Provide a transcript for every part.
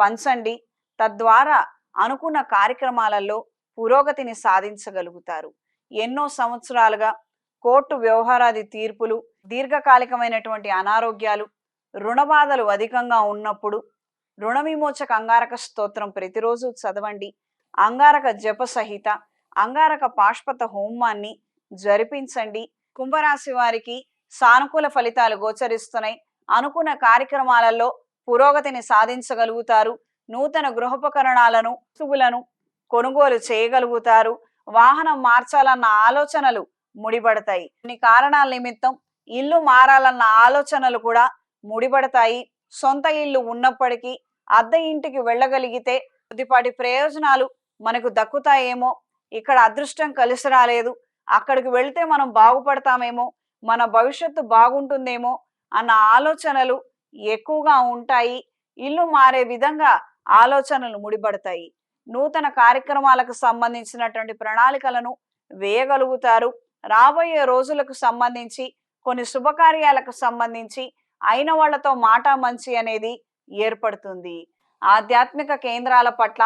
పంచండి. తద్వారా అనుకున్న కార్యక్రమాలలో పురోగతిని సాధించగలుగుతారు. ఎన్నో సంవత్సరాలుగా కోర్టు వ్యవహారాది తీర్పులు దీర్ఘకాలికమైనటువంటి అనారోగ్యాలు రుణబాధలు అధికంగా ఉన్నప్పుడు రుణ విమోచక అంగారక స్తోత్రం ప్రతిరోజు చదవండి. అంగారక జప సహిత అంగారక పాష్పత హోమాన్ని జరిపించండి. కుంభరాశి వారికి సానుకూల ఫలితాలు గోచరిస్తున్నాయి. అనుకున్న కార్యక్రమాలలో పురోగతిని సాధించగలుగుతారు. నూతన గృహోపకరణాలను వస్తువులను కొనుగోలు చేయగలుగుతారు. వాహనం మార్చాలన్న ఆలోచనలు ముడిపడతాయి. కొన్ని కారణాల నిమిత్తం ఇల్లు మారాలన్న ఆలోచనలు కూడా ముడిపడతాయి. సొంత ఇల్లు ఉన్నప్పటికీ అద్దె ఇంటికి వెళ్ళగలిగితే కొద్దిపాటి ప్రయోజనాలు మనకు దక్కుతాయేమో. ఇక్కడ అదృష్టం కలిసి రాలేదు. అక్కడికి వెళ్తే మనం బాగుపడతామేమో. మన భవిష్యత్తు బాగుంటుందేమో అన్న ఆలోచనలు ఎక్కువగా ఉంటాయి. ఇల్లు మారే విధంగా ఆలోచనలు ముడిపడతాయి. నూతన కార్యక్రమాలకు సంబంధించినటువంటి ప్రణాళికలను వేయగలుగుతారు. రాబోయే రోజులకు సంబంధించి కొన్ని శుభకార్యాలకు సంబంధించి అయిన వాళ్ళతో మాట మంచి అనేది ఏర్పడుతుంది. ఆధ్యాత్మిక కేంద్రాల పట్ల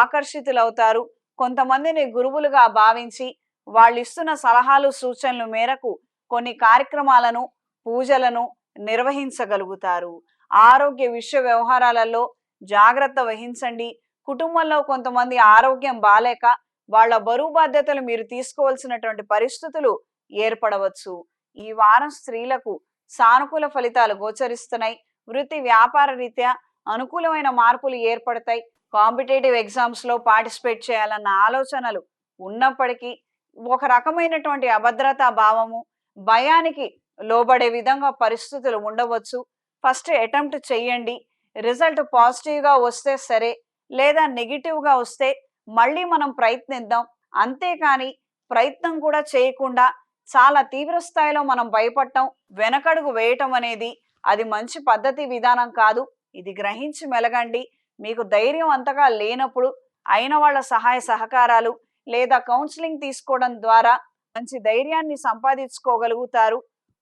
ఆకర్షితులవుతారు. కొంతమందిని గురువులుగా భావించి వాళ్ళు ఇస్తున్న సలహాలు సూచనలు మేరకు కొన్ని కార్యక్రమాలను పూజలను నిర్వహించగలుగుతారు. ఆరోగ్య విషయ వ్యవహారాలలో జాగ్రత్త వహించండి. కుటుంబంలో కొంతమంది ఆరోగ్యం బాలేక వాళ్ళ బరువు బాధ్యతలు మీరు తీసుకోవాల్సినటువంటి పరిస్థితులు ఏర్పడవచ్చు. ఈ వారం స్త్రీలకు సానుకూల ఫలితాలు గోచరిస్తున్నాయి. వృత్తి వ్యాపార రీత్యా అనుకూలమైన మార్పులు ఏర్పడతాయి. కాంపిటేటివ్ ఎగ్జామ్స్లో పార్టిసిపేట్ చేయాలన్న ఆలోచనలు ఉన్నప్పటికీ ఒక రకమైనటువంటి అభద్రతా భావము భయానికి లోబడే విధంగా పరిస్థితులు ఉండవచ్చు. ఫస్ట్ అటెంప్ట్ చెయ్యండి రిజల్ట్ పాజిటివ్గా వస్తే సరే లేదా నెగిటివ్గా వస్తే మళ్ళీ మనం ప్రయత్నిద్దాం. అంతేకాని ప్రయత్నం కూడా చేయకుండా చాలా తీవ్ర స్థాయిలో మనం భయపడటం వెనకడుగు వేయటం అనేది అది మంచి పద్ధతి విధానం కాదు. ఇది గ్రహించి మెలగండి. మీకు ధైర్యం అంతగా లేనప్పుడు అయిన వాళ్ళ సహాయ సహకారాలు లేదా కౌన్సిలింగ్ తీసుకోవడం ద్వారా మంచి ధైర్యాన్ని సంపాదించుకోగలుగుతారు.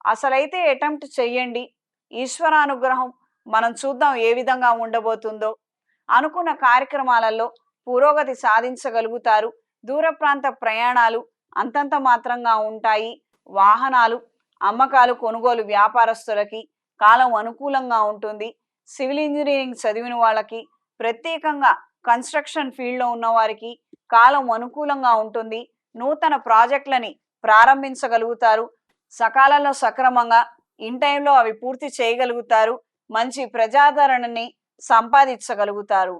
అసలైతే అటెంప్ట్ చెయ్యండి. ఈశ్వరానుగ్రహం మనం చూద్దాం ఏ విధంగా ఉండబోతుందో. అనుకున్న కార్యక్రమాలలో పురోగతి సాధించగలుగుతారు. దూర ప్రాంత ప్రయాణాలు అంతంత మాత్రంగా ఉంటాయి. వాహనాలు అమ్మకాలు కొనుగోలు వ్యాపారస్తులకి కాలం అనుకూలంగా ఉంటుంది. సివిల్ ఇంజనీరింగ్ చదివిన వాళ్ళకి ప్రత్యేకంగా కన్స్ట్రక్షన్ ఫీల్డ్లో ఉన్న వారికి కాలం అనుకూలంగా ఉంటుంది. నూతన ప్రాజెక్టులని ప్రారంభించగలుగుతారు. సకాలంలో సక్రమంగా ఇన్ టైంలో అవి పూర్తి చేయగలుగుతారు. మంచి ప్రజాదరణని సంపాదించగలుగుతారు.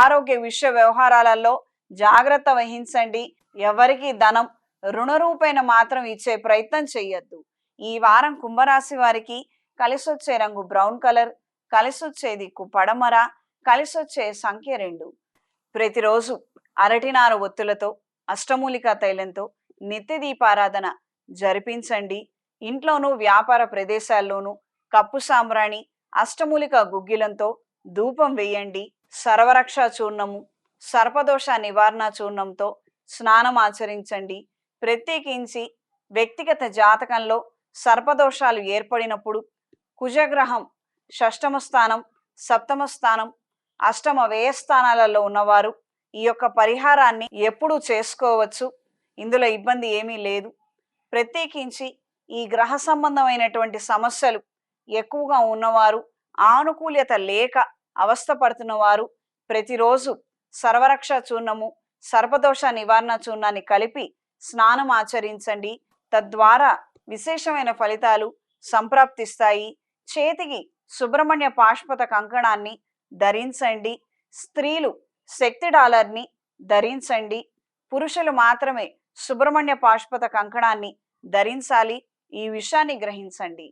ఆరోగ్య విషయ వ్యవహారాలలో జాగ్రత్త వహించండి. ఎవరికి ధనం రుణ రూపేణ మాత్రం ఇచ్చే ప్రయత్నం చెయ్యొద్దు. ఈ వారం కుంభరాశి వారికి కలిసొచ్చే రంగు బ్రౌన్ కలర్ కలిసొచ్చే దిక్కు పడమర కలిసొచ్చే సంఖ్య రెండు. ప్రతిరోజు అరటినార ఒత్తులతో అష్టమూలిక తైలంతో నిత్య దీపారాధన జరిపించండి. ఇంట్లోనూ వ్యాపార ప్రదేశాల్లోనూ కప్పు సాంబ్రాణి అష్టమూలిక గుగ్గిలంతో ధూపం వేయండి. సర్వరక్ష చూర్ణము సర్పదోష నివారణ చూర్ణంతో స్నానం ఆచరించండి. ప్రత్యేకించి వ్యక్తిగత జాతకంలో సర్పదోషాలు ఏర్పడినప్పుడు కుజగ్రహం షష్టమ స్థానం సప్తమ స్థానం అష్టమ వ్యయ స్థానాలలో ఉన్నవారు ఈ యొక్క పరిహారాన్ని ఎప్పుడూ చేసుకోవచ్చు. ఇందులో ఇబ్బంది ఏమీ లేదు. ప్రత్యేకించి ఈ గ్రహ సంబంధమైనటువంటి సమస్యలు ఎక్కువగా ఉన్నవారు ఆనుకూల్యత లేక అవస్థపడుతున్న వారు ప్రతిరోజు సర్వరక్ష చూర్ణము సర్పదోష నివారణ చూర్ణాన్ని కలిపి స్నానం ఆచరించండి. తద్వారా విశేషమైన ఫలితాలు సంప్రాప్తిస్తాయి. చేతికి సుబ్రహ్మణ్య పాష్పత కంకణాన్ని ధరించండి. స్త్రీలు శక్తి డాలర్ని ధరించండి. పురుషులు మాత్రమే సుబ్రహ్మణ్య పాష్పత కంకణాన్ని ధరించాలి. ఈ విషయాన్ని గ్రహించండి